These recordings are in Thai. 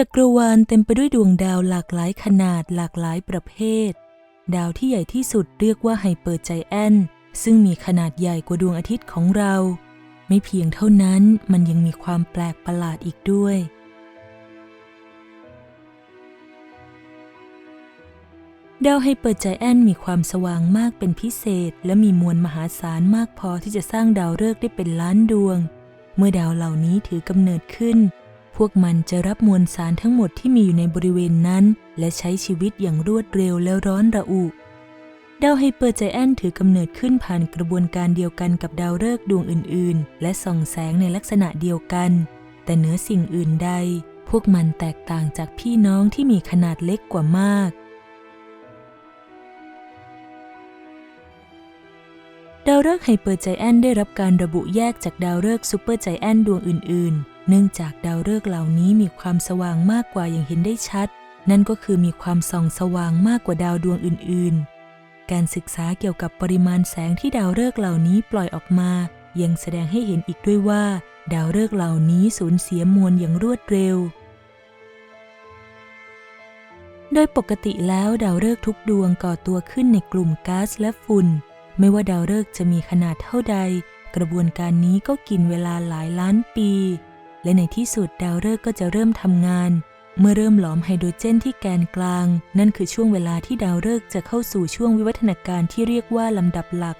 จักรวาลเต็มไปด้วยดวงดาวหลากหลายขนาดหลากหลายประเภท ดาวที่ใหญ่ที่สุดเรียกว่าไฮเปอร์ไจแอนซึ่งมีขนาดใหญ่กว่าดวงอาทิตย์ของเรา ไม่เพียงเท่านั้นมันยังมีความแปลกประหลาดอีกด้วย ดาวไฮเปอร์ไจแอนมีความสว่างมากเป็นพิเศษ และมีมวลมหาศาลมากพอที่จะสร้างดาวฤกษ์ได้เป็นล้านดวง เมื่อดาวเหล่านี้ถือกำเนิดขึ้น พวกมันจะรับมวลสารทั้งหมดที่มีอยู่ในบริเวณนั้น และใช้ชีวิตอย่างรวดเร็วและร้อนระอุ ดาวไฮเปอร์ไจแอนถือกำเนิดขึ้นผ่านกระบวนการเดียวกันกับดาวฤกษ์ดวงอื่น ๆ และส่องแสงในลักษณะเดียวกัน แต่เหนือสิ่งอื่นใด พวกมันแตกต่างจากพี่น้องที่มีขนาดเล็กกว่ามากดาวฤกษ์ไฮเปอร์ไจแอนได้รับการระบุแยกจากดาวฤกษ์ซูเปอร์ไจแอนดวงอื่น ๆ เนื่องจากดาวฤกษ์เหล่านี้มีความสว่างมากกว่าอย่างเห็นได้ชัด นั่นก็คือมีความส่องสว่างมากกว่าดาวดวงอื่น ๆ การศึกษาเกี่ยวกับปริมาณแสงที่ดาวฤกษ์เหล่านี้ปล่อยออกมา ยังแสดงให้เห็นอีกด้วยว่า ดาวฤกษ์เหล่านี้สูญเสียมวลอย่างรวดเร็ว โดยปกติแล้วดาวฤกษ์ทุกดวงก่อตัวขึ้นในกลุ่มก๊าซและฝุ่น ไม่ว่าดาวฤกษ์จะมีขนาดเท่าใด กระบวนการนี้ก็กินเวลาหลายล้านปี และในที่สุดดาวฤกษ์ก็จะเริ่มทำงาน เมื่อเริ่มหลอมไฮโดรเจนที่แกนกลาง นั่นคือช่วงเวลาที่ดาวฤกษ์จะเข้าสู่ช่วงวิวัฒนาการที่เรียกว่าลำดับหลัก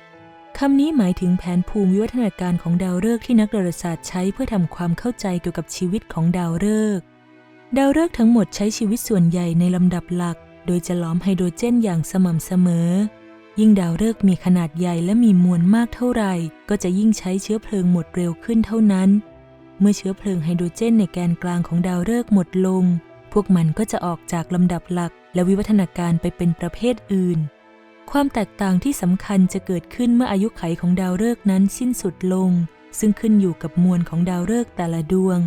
คำนี้หมายถึงแผนภูมิวิวัฒนาการของดาวฤกษ์ที่นักดาราศาสตร์ใช้เพื่อทำความเข้าใจเกี่ยวกับชีวิตของดาวฤกษ์ดาวฤกษ์ทั้งหมดใช้ชีวิตส่วนใหญ่ในลำดับหลัก โดยจะหลอมไฮโดรเจนอย่างสม่ำเสมอ ยิ่งดาวฤกษ์มีขนาดใหญ่และมีมวลมากเท่าไหร่ ก็จะยิ่งใช้เชื้อเพลิงหมดเร็วขึ้นเท่านั้น เมื่อเชื้อเพลิงไฮโดรเจนในแกนกลางของดาวฤกษ์หมดลง พวกมันก็จะออกจากลำดับหลักและวิวัฒนาการไปเป็นประเภทอื่น ความแตกต่างที่สำคัญจะเกิดขึ้นเมื่ออายุไขของดาวฤกษ์นั้นสิ้นสุดลง ซึ่งขึ้นอยู่กับมวลของดาวฤกษ์แต่ละดวง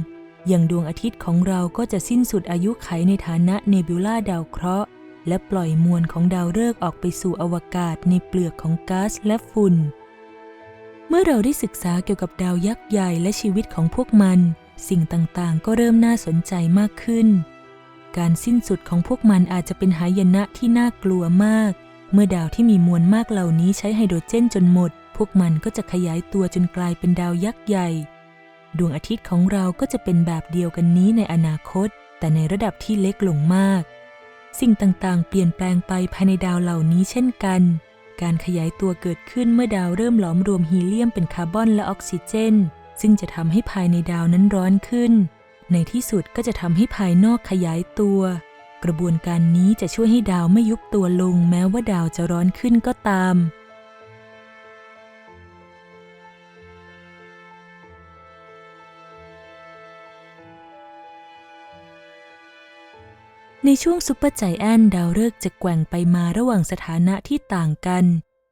อย่างดวงอาทิตย์ของเราก็จะสิ้นสุดอายุไขในฐานะเนบิวลาดาวเคราะห์ และปล่อยมวลของดาวฤกษ์ออกไปสู่อวกาศในเปลือกของก๊าซและฝุ่น เมื่อเราได้ศึกษาเกี่ยวกับดาวยักษ์ใหญ่และชีวิตของพวกมัน สิ่งต่างๆ ก็เริ่มน่าสนใจมากขึ้น การสิ้นสุดของพวกมันอาจจะเป็นหายนะที่น่ากลัวมาก เมื่อดาวที่มีมวลมากเหล่านี้ใช้ไฮโดรเจนจนหมด พวกมันก็จะขยายตัวจนกลายเป็นดาวยักษ์ใหญ่ ดวงอาทิตย์ของเราก็จะเป็นแบบเดียวกันนี้ในอนาคต แต่ในระดับที่เล็กลงมาก สิ่งต่างๆ เปลี่ยนแปลงไปภายในดาวเหล่านี้เช่นกัน การขยายตัวเกิดขึ้นเมื่อดาวเริ่มหลอมรวมฮีเลียมเป็นคาร์บอนและออกซิเจน ซึ่งจะทำให้ภายในดาวนั้นร้อนขึ้น ในที่สุดก็จะทำให้ภายนอกขยายตัว กระบวนการนี้จะช่วยให้ดาวไม่ยุบตัวลงแม้ว่าดาวจะร้อนขึ้นก็ตาม ในช่วงซุปเปอร์ไจแอนท์ดาวฤกษ์จะแกว่งไปมาระหว่างสถานะที่ต่างกัน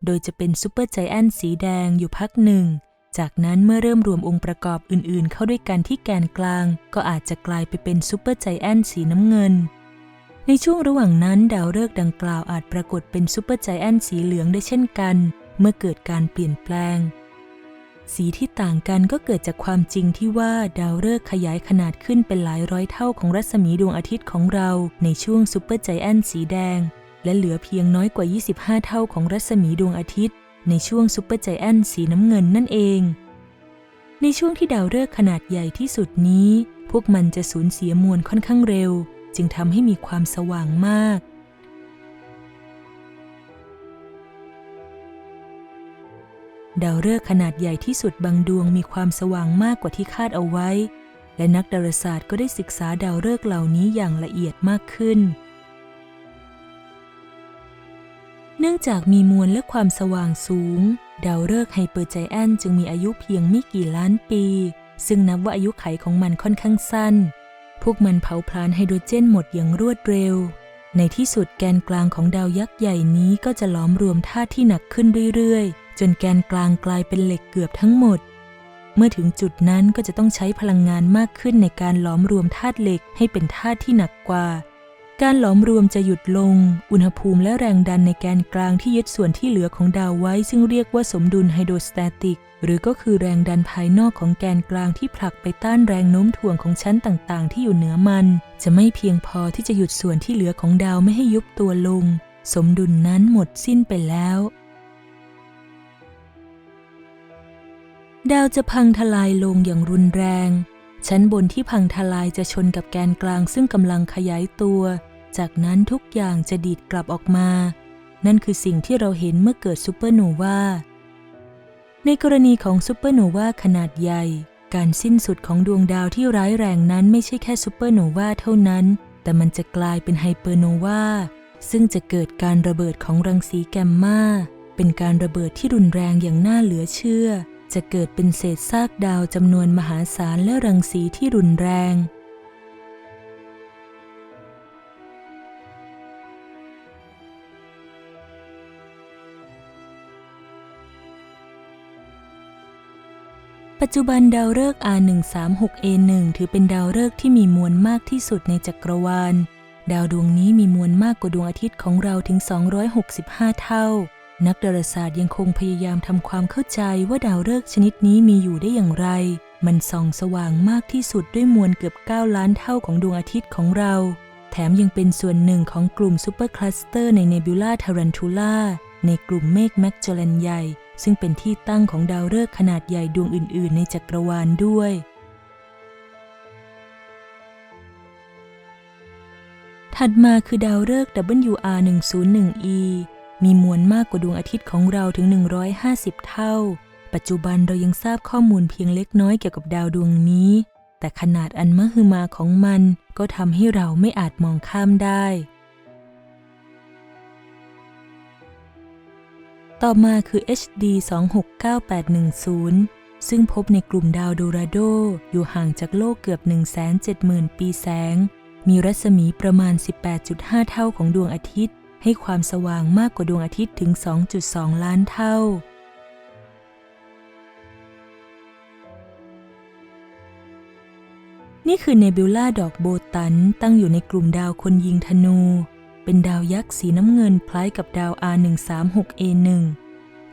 โดยจะเป็นซุปเปอร์ไจแอนท์สีแดงอยู่พักหนึ่ง จากนั้นเมื่อเริ่มรวมองค์ประกอบอื่นๆ เข้าด้วยกันที่แกนกลาง ก็อาจจะกลายไปเป็นซุปเปอร์ไจแอนท์สีน้ำเงิน ในช่วงระหว่างนั้นดาวฤกษ์ดังกล่าวอาจปรากฏเป็นซุปเปอร์ไจแอนท์สีเหลืองได้เช่นกัน เมื่อเกิดการเปลี่ยนแปลง สีที่ต่างกันก็เกิดจากความจริงที่ว่าดาวฤกษ์ขยายขนาดขึ้นเป็นหลายร้อยเท่าของรัศมีดวงอาทิตย์ของเราในช่วงซูเปอร์ไจแอนท์สีแดง และเหลือเพียงน้อยกว่า 25 เท่าของรัศมีดวงอาทิตย์ ในช่วงซูเปอร์ไจแอนท์สีน้ำเงินนั่นเอง ในช่วงที่ดาวฤกษ์ขนาดใหญ่ที่สุดนี้ พวกมันจะสูญเสียมวลค่อนข้างเร็ว จึงทำให้มีความสว่างมาก ดาวฤกษ์ขนาดใหญ่ที่สุดบางดวงมีความสว่างมากกว่าที่คาดเอาไว้ และนักดาราศาสตร์ก็ได้ศึกษาดาวฤกษ์เหล่านี้อย่างละเอียดมากขึ้น เนื่องจากมีมวลและความสว่างสูง ดาวฤกษ์ไฮเปอร์ไจแอนจึงมีอายุเพียงไม่กี่ล้านปี ซึ่งนับว่าอายุไขของมันค่อนข้างสั้น พวกมันเผาผลาญไฮโดรเจนหมดอย่างรวดเร็ว ในที่สุดแกนกลางของดาวยักษ์ใหญ่นี้ก็จะหลอมรวมธาตุที่หนักขึ้นเรื่อยๆ จนแกนกลางกลายเป็นเหล็กเกือบทั้งหมด เมื่อถึงจุดนั้นก็จะต้องใช้พลังงานมากขึ้นในการหลอมรวมธาตุเหล็กให้เป็นธาตุที่หนักกว่า การหลอมรวมจะหยุดลง อุณหภูมิและแรงดันในแกนกลางที่ยึดส่วนที่เหลือของดาวไว้ ซึ่งเรียกว่าสมดุลไฮโดรสแตติก หรือก็คือแรงดันภายนอกของแกนกลางที่ผลักไปต้านแรงโน้มถ่วงของชั้นต่างๆ ที่อยู่เหนือมัน จะไม่เพียงพอที่จะหยุดส่วนที่เหลือของดาวไม่ให้ยุบตัวลง สมดุลนั้นหมดสิ้นไปแล้ว ดาวจะพังทลายลงอย่างรุนแรง ชั้นบนที่พังทลายจะชนกับแกนกลางซึ่งกำลังขยายตัว จากนั้นทุกอย่างจะดีดกลับออกมา นั่นคือสิ่งที่เราเห็นเมื่อเกิดซูเปอร์โนวา ในกรณีของซูเปอร์โนวาขนาดใหญ่ การสิ้นสุดของดวงดาวที่ร้ายแรงนั้นไม่ใช่แค่ซูเปอร์โนวาเท่านั้น แต่มันจะกลายเป็นไฮเปอร์โนวาซึ่งจะเกิดการระเบิดของรังสีแกมมาเป็นการระเบิดที่รุนแรงอย่างน่าเหลือเชื่อ จะเกิดเป็นเศษซากดาวจำนวนมหาศาลและรังสีที่รุนแรง ปัจจุบันดาวฤกษ์ R136A1 ถือเป็นดาวฤกษ์ที่มีมวลมากที่สุดในจักรวาล ดาวดวงนี้มีมวลมากกว่าดวงอาทิตย์ของเราถึง 265 เท่า นักดาราศาสตร์ยังคงพยายามทำความเข้าใจว่าดาวฤกษ์ชนิดนี้มีอยู่ได้อย่างไร มันส่องสว่างมากที่สุดด้วยมวลเกือบ 9 ล้านเท่าของดวงอาทิตย์ของเรา แถมยังเป็นส่วนหนึ่งของกลุ่มซูเปอร์คลัสเตอร์ในเนบิวลาทารันทูล่าในกลุ่มเมฆแมกจอแลนใหญ่ ซึ่งเป็นที่ตั้งของดาวฤกษ์ขนาดใหญ่ดวงอื่น ๆ ในจักรวาลด้วยถัดมาคือดาวฤกษ์ WR101e มีมวลมากกว่าดวงอาทิตย์ของเราถึง 150 เท่า ปัจจุบันเรายังทราบข้อมูลเพียงเล็กน้อยเกี่ยวกับดาวดวงนี้ แต่ขนาดอันมหึมาของมันก็ทำให้เราไม่อาจมองข้ามได้ ต่อมาคือ HD 269810 ซึ่งพบในกลุ่มดาวโดราโด อยู่ห่างจากโลกเกือบ 170,000 ปีแสง มีรัศมีประมาณ 18.5 เท่าของดวงอาทิตย์ ให้ความสว่างมากกว่าดวงอาทิตย์ถึง 2.2 ล้านเท่า นี่คือเนบิวลาดอกโบตันตั้งอยู่ในกลุ่มดาวคนยิงธนู เป็นดาวยักษ์สีน้ำเงินคล้ายกับดาว R136A1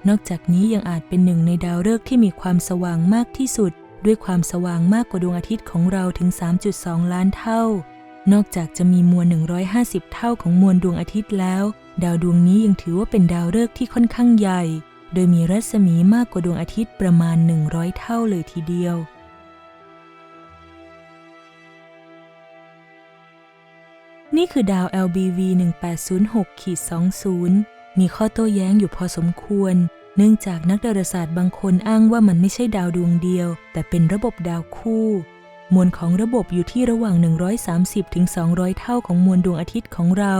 นอกจากนี้ยังอาจเป็นหนึ่งในดาวฤกษ์ที่มีความสว่างมากที่สุด ด้วยความสว่างมากกว่าดวงอาทิตย์ของเราถึง 3.2 ล้านเท่า นอกจากจะมีมวล 150 เท่าของมวลดวงอาทิตย์แล้ว ดาวดวงนี้ยังถือว่าเป็นดาวฤกษ์ที่ค่อนข้างใหญ่ โดยมีรัศมีมากกว่าดวงอาทิตย์ประมาณ 100 เท่าเลยทีเดียว นี่คือดาว LBV 1806-20 มีข้อโต้แย้งอยู่พอสมควร เนื่องจากนักดาราศาสตร์บางคนอ้างว่ามันไม่ใช่ดาวดวงเดียว แต่เป็นระบบดาวคู่ มวลของระบบอยู่ที่ระหว่าง 130ถึง200 เท่าของมวลดวงอาทิตย์ของเรา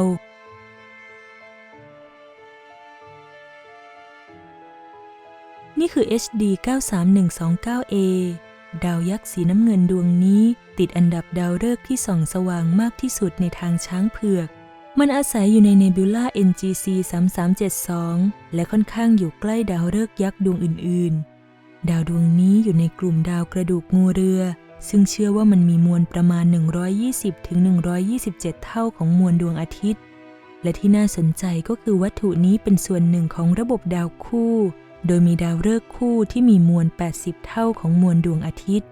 นี่คือ HD 93129A ดาวยักษ์สีน้ำเงินดวงนี้ ติดอันดับดาวฤกษ์ที่ส่องสว่างมากที่สุดในทางช้างเผือก มันอาศัยอยู่ในเนบิวลา NGC 3372 และค่อนข้างอยู่ใกล้ดาวฤกษ์ยักษ์ดวงอื่น ๆ ดาวดวงนี้อยู่ในกลุ่มดาวกระดูกงูเรือ ซึ่งเชื่อว่ามันมีมวลประมาณ 120ถึง127 เท่าของมวลดวงอาทิตย์ และที่น่าสนใจก็คือวัตถุนี้เป็นส่วนหนึ่งของระบบดาวคู่ โดยมีดาวฤกษ์คู่ที่มีมวล 80 เท่าของมวลดวงอาทิตย์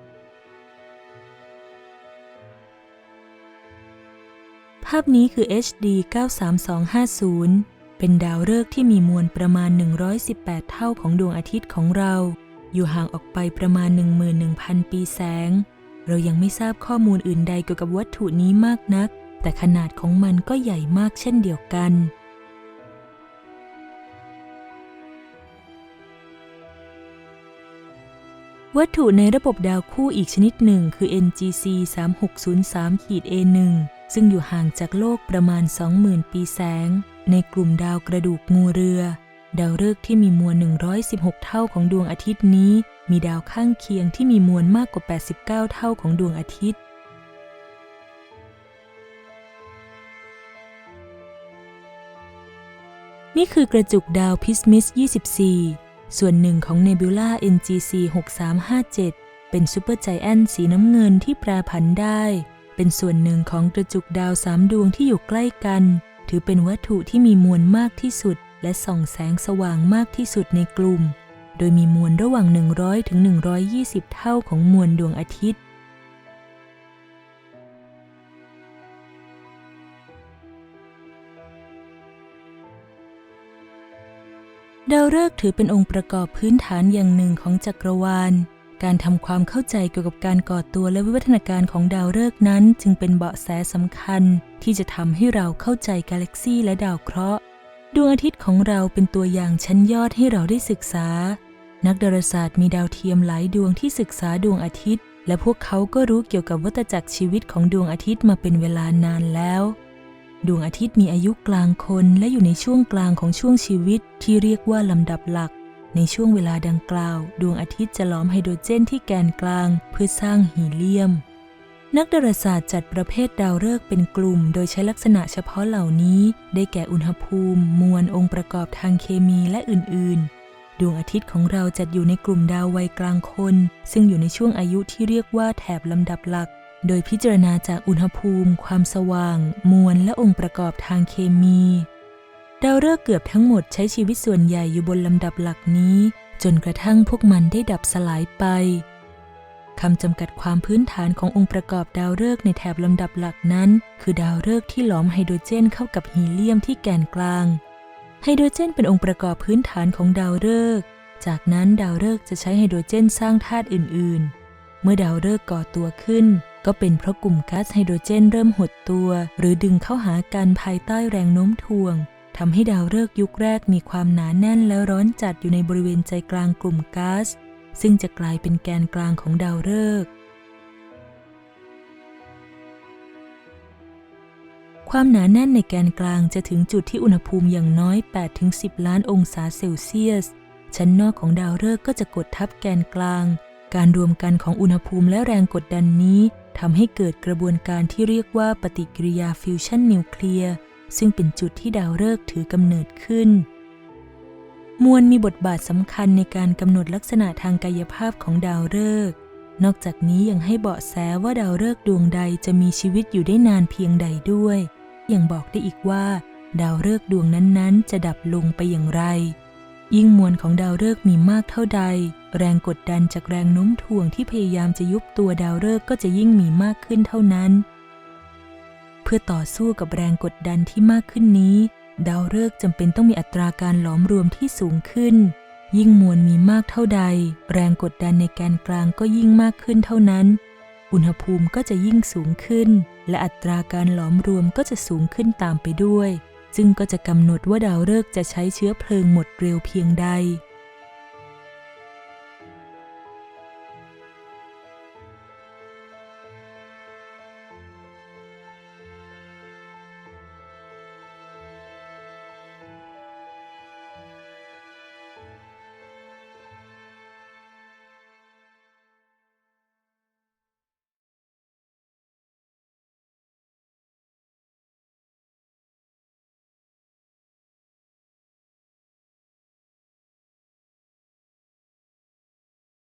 ภาพนี้คือ HD 93250 เป็นดาวฤกษ์ที่มีมวลประมาณ 118 เท่าของดวงอาทิตย์ของเราอยู่ห่างออกไปประมาณ 11,000 ปีแสง เรายังไม่ทราบข้อมูลอื่นใดเกี่ยวกับวัตถุนี้มากนัก แต่ขนาดของมันก็ใหญ่มากเช่นเดียวกัน วัตถุในระบบดาวคู่อีกชนิดหนึ่งคือ NGC 3603-A1 ซึ่งอยู่ห่างจากโลกประมาณ 20,000 ปีแสง ในกลุ่มดาวกระดูกงูเรือ ดาวฤกษ์ที่มีมวล 116 เท่าของดวงอาทิตย์นี้ มีดาวข้างเคียงที่มีมวลมากกว่า 89 เท่าของดวงอาทิตย์ นี่คือกระจุกดาวพิสมิส 24 ส่วนหนึ่งของเนบิวลา NGC 6357 เป็นซูเปอร์ไจแอนท์สีน้ำเงินที่แปรผันได้ เป็นส่วนหนึ่งของกระจุกดาวสามดวงที่อยู่ใกล้กัน ถือเป็นวัตถุที่มีมวลมากที่สุด และส่องแสงสว่างมากที่สุดในกลุ่ม โดยมีมวลระหว่าง 100 ถึง 120 เท่าของมวลดวงอาทิตย์ ดาวฤกษ์ถือเป็นองค์ประกอบพื้นฐานอย่างหนึ่งของจักรวาล การทำความเข้าใจเกี่ยวกับการก่อตัวและวิวัฒนาการของดาวฤกษ์นั้น จึงเป็นเบาะแสสำคัญที่จะทำให้เราเข้าใจกาแล็กซีและดาวเคราะห์ ดวงอาทิตย์ของเราเป็นตัวอย่างชั้นยอดให้เราได้ศึกษา นักดาราศาสตร์มีดาวเทียมหลายดวงที่ศึกษาดวงอาทิตย์ และพวกเขาก็รู้เกี่ยวกับวัฏจักรชีวิตของดวงอาทิตย์มาเป็นเวลานานแล้ว ดวงอาทิตย์มีอายุกลางคนและอยู่ในช่วงกลางของช่วงชีวิตที่เรียกว่าลำดับหลัก ในช่วงเวลาดังกล่าว ดวงอาทิตย์จะล้อมไฮโดรเจนที่แกนกลาง เพื่อสร้างฮีเลียม นักดาราศาสตร์จัดประเภทดาวฤกษ์เป็นกลุ่ม โดยใช้ลักษณะเฉพาะเหล่านี้ ได้แก่อุณหภูมิ มวลองค์ประกอบทางเคมีและอื่น ๆ ดวงอาทิตย์ของเราจัดอยู่ในกลุ่มดาววัยกลางคน ซึ่งอยู่ในช่วงอายุที่เรียกว่าแถบลำดับหลัก โดยพิจารณาจากอุณหภูมิ ความสว่าง มวลและองค์ประกอบทางเคมี ดาวฤกษ์เกือบทั้งหมดใช้ชีวิตส่วนใหญ่อยู่บนลำดับหลักนี้ จนกระทั่งพวกมันได้ดับสลายไป คำจำกัดความพื้นฐานขององค์ประกอบดาวฤกษ์ในแถบลำดับหลักนั้น คือดาวฤกษ์ที่หลอมไฮโดรเจนเข้ากับฮีเลียมที่แกนกลาง ไฮโดรเจนเป็นองค์ประกอบพื้นฐานของดาวฤกษ์ จากนั้นดาวฤกษ์จะใช้ไฮโดรเจนสร้างธาตุอื่น ๆ เมื่อดาวฤกษ์ก่อตัวขึ้น ก็เป็นเพราะกลุ่มก๊าซไฮโดรเจนเริ่มหดตัว หรือดึงเข้าหากันภายใต้แรงโน้มถ่วงทำให้ดาวฤกษ์ยุคแรกมีความหนาแน่นและร้อนจัดอยู่ในบริเวณใจกลางกลุ่มก๊าซ ซึ่งจะกลายเป็นแกนกลางของดาวฤกษ์ความหนาแน่นในแกนกลางจะถึงจุดที่อุณหภูมิอย่างน้อย 8-10 ล้านองศาเซลเซียส ชั้นนอกของดาวฤกษ์ก็จะกดทับแกนกลาง การรวมกันของอุณหภูมิและแรงกดดันนี้ทำให้เกิดกระบวนการที่เรียกว่าปฏิกิริยาฟิวชันนิวเคลียร์ซึ่งเป็นจุดที่ดาวฤกษ์ถือกำเนิดขึ้น มวลมีบทบาทสำคัญในการกำหนดลักษณะทางกายภาพของดาวฤกษ์ นอกจากนี้ยังให้เบาะแสว่าดาวฤกษ์ดวงใดจะมีชีวิตอยู่ได้นานเพียงใดด้วย ยังบอกได้อีกว่า ดาวฤกษ์ดวงนั้นๆ จะดับลงไปอย่างไร ยิ่งมวลของดาวฤกษ์มีมากเท่าใด แรงกดดันจากแรงโน้มถ่วงที่พยายามจะยุบตัวดาวฤกษ์ก็จะยิ่งมีมากขึ้นเท่านั้น เพื่อต่อสู้กับแรงกดดันที่มากขึ้นนี้ ดาวฤกษ์จำเป็นต้องมีอัตราการหลอมรวมที่สูงขึ้น ยิ่งมวลมีมากเท่าใด แรงกดดันในแกนกลางก็ยิ่งมากขึ้นเท่านั้น อุณหภูมิก็จะยิ่งสูงขึ้น และอัตราการหลอมรวมก็จะสูงขึ้นตามไปด้วย ซึ่งก็จะกำหนดว่าดาวฤกษ์จะใช้เชื้อเพลิงหมดเร็วเพียงใด